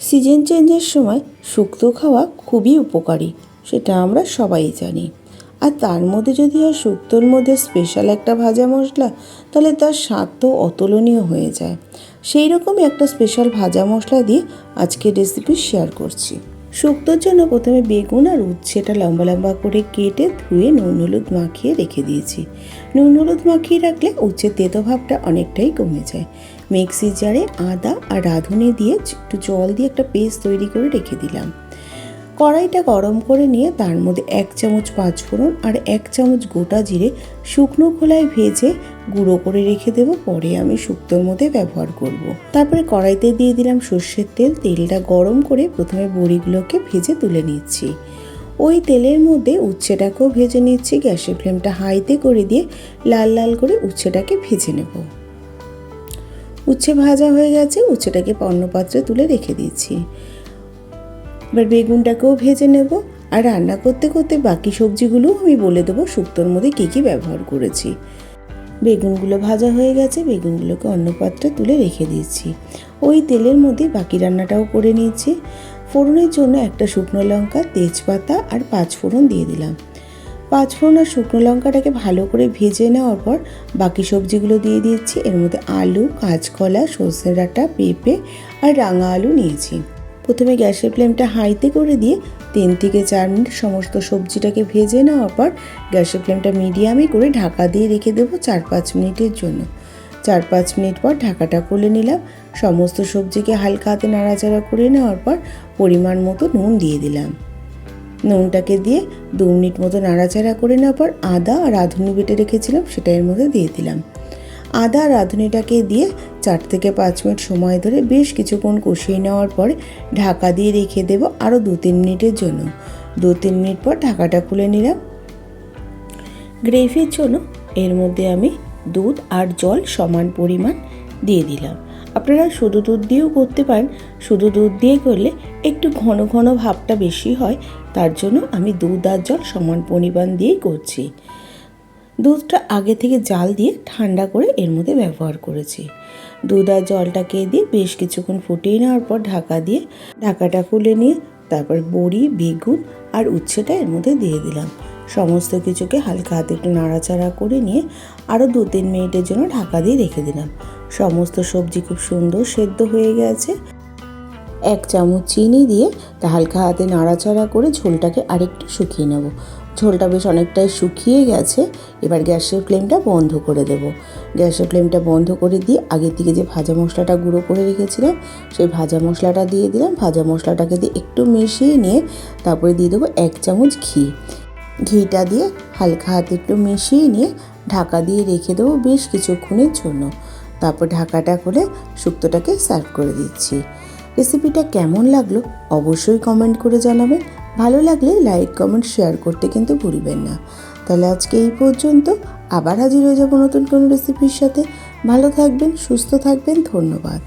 Season চেঞ্জের সময় শুক্তো খাওয়া খুবই উপকারী, সেটা আমরা সবাই জানি। আর তার মধ্যে যদি হয় শুক্তোর মধ্যে স্পেশাল একটা ভাজা মশলা, তাহলে তার স্বাদ তো অতুলনীয় হয়ে যায়। সেই রকমই একটা স্পেশাল ভাজা মশলা দিয়ে আজকে রেসিপি শেয়ার করছি। শুক্তোর জন্য প্রথমে বেগুন আর উচ্ছেটা লম্বা লম্বা করে কেটে ধুয়ে নুন হলুদ মাখিয়ে রেখে দিয়েছি। নুন হলুদ মাখিয়ে রাখলে উচ্ছের তেতো ভাবটা অনেকটাই কমে যায়। মিক্সি জারে আদা আর রাঁধুনি দিয়ে একটু জল দিয়ে একটা পেস্ট তৈরি করে রেখে দিলাম। কড়াইটা গরম করে নিয়ে তার মধ্যে এক চামচ পাঁচফোড়ন আর এক চামচ গোটা জিরে শুকনো খোলায় ভেজে গুঁড়ো করে রেখে দেবো। পরে আমি শুক্তোর মধ্যে ব্যবহার করব। তারপরে কড়াইতে দিয়ে দিলাম সর্ষের তেল। তেলটা গরম করে প্রথমে বড়িগুলোকে ভেজে তুলে নিচ্ছি। ওই তেলের মধ্যে উচ্ছেটাকেও ভেজে নিচ্ছি। গ্যাসের ফ্লেমটা হাইতে করে দিয়ে লাল লাল করে উচ্ছেটাকে ভেজে নেব। উচ্ছে ভাজা হয়ে গেছে। উচ্ছেটাকে পণ্যপাত্রে তুলে রেখে দিয়েছি এবার বেগুনটাকেও ভেজে নেব আর রান্না করতে করতে বাকি সবজিগুলোও আমি বলে দেবো শুক্তোর মধ্যে কী কী ব্যবহার করেছি। বেগুনগুলো ভাজা হয়ে গেছে, বেগুনগুলোকে অন্য পাত্রে তুলে রেখে দিয়েছি। ওই তেলের মধ্যে বাকি রান্নাটাও করে নিয়েছি। ফোড়নের জন্য একটা শুকনো লঙ্কা, তেজপাতা আর পাঁচ ফোড়ন দিয়ে দিলাম। পাঁচ ফোড়ন আর শুকনো লঙ্কাটাকে ভালো করে ভেজে নেওয়ার পর বাকি সবজিগুলো দিয়ে দিচ্ছি এর মধ্যে আলু, কাঁচকলা সর্ষে ডাঁটা পেঁপে আর রাঙা আলু নিয়েছি। প্রথমে গ্যাসের ফ্লেমটা হাইতে করে দিয়ে তিন থেকে চার মিনিট সমস্ত সবজিটাকে ভেজে নেওয়ার পর গ্যাসের ফ্লেমটা মিডিয়ামে করে ঢাকা দিয়ে রেখে দেবো চার পাঁচ মিনিটের জন্য। চার পাঁচ মিনিট পর ঢাকাটা খুলে নিলাম। সমস্ত সবজিকে হালকা হাতে নাড়াচাড়া করে নেওয়ার পর পরিমাণ মতো নুন দিয়ে দিলাম। নুনটাকে দিয়ে দু মিনিট মতো নাড়াচাড়া করে নেওয়ার পর আদা আর রাঁধুনি বেটে রেখেছিলাম, সেটা এর মধ্যে দিয়ে দিলাম। আদা রাঁধুনিটাকে দিয়ে চার থেকে পাঁচ মিনিট সময় ধরে বেশ কিছুক্ষণ কষিয়ে নেওয়ার পরে ঢাকা দিয়ে রেখে দেব আরও দু তিন মিনিটের জন্য। দু তিন মিনিট পর ঢাকাটা খুলে নিলাম। গ্রেভির জন্য এর মধ্যে আমি দুধ আর জল সমান পরিমাণ দিয়ে দিলাম। আপনারা শুধু দুধ দিয়েও করতে পারেন। শুধু দুধ দিয়ে করলে একটু ঘন ঘন ভাবটা বেশি হয়। তার জন্য আমি দুধ আর জল সমান পরিমাণ দিয়েই করছি। দুধটা আগে থেকে জাল দিয়ে ঠান্ডা করে এর মধ্যে ব্যবহার করেছি। দুধ আর জলটাকে দিয়ে বেশ কিছুক্ষণ ফুটিয়ে নেওয়ার পর ঢাকা দিয়ে ঢাকাটা খুলে নিয়ে তারপর বড়ি, বেগুন আর উচ্ছেটা এর মধ্যে দিয়ে দিলাম। সমস্ত কিছুকে হালকা হাতে একটু নাড়াচাড়া করে নিয়ে আরও দু তিন মিনিটের জন্য ঢাকা দিয়ে রেখে দিলাম। সমস্ত সবজি খুব সুন্দর সেদ্ধ হয়ে গেছে। এক চামচ চিনি দিয়ে তা হালকা হাতে নাড়াচাড়া করে ঝোলটাকে আরেকটু শুকিয়ে নেব। ঝোলটা বেশ অনেকটাই শুকিয়ে গেছে, এবার গ্যাসের ফ্লেমটা বন্ধ করে দেব। গ্যাসের ফ্লেমটা বন্ধ করে দিয়ে আগের থেকে যে ভাজা মশলাটা গুঁড়ো করে রেখেছিলাম, সেই ভাজা মশলাটা দিয়ে দিলাম। ভাজা মশলাটাকে দিয়ে একটু মিশিয়ে নিয়ে তারপরে দিয়ে দেবো এক চামচ ঘি। ঘিটা দিয়ে হালকা হাতে একটু মিশিয়ে নিয়ে ঢাকা দিয়ে রেখে দেবো বেশ কিছুক্ষণের জন্য। তারপর ঢাকাটা খুলে শুক্তোটাকে সার্ভ করে দিচ্ছি। রেসিপিটা কেমন লাগল অবশ্যই কমেন্ট করে জানাবেন। ভালো লাগলে লাইক কমেন্ট শেয়ার করতে কিন্তু ভুলবেন না। তাহলে আজকে এই পর্যন্ত আবার হাজির হয়ে যাব নতুন কোনো রেসিপির সাথে। ভালো থাকবেন, সুস্থ থাকবেন, ধন্যবাদ।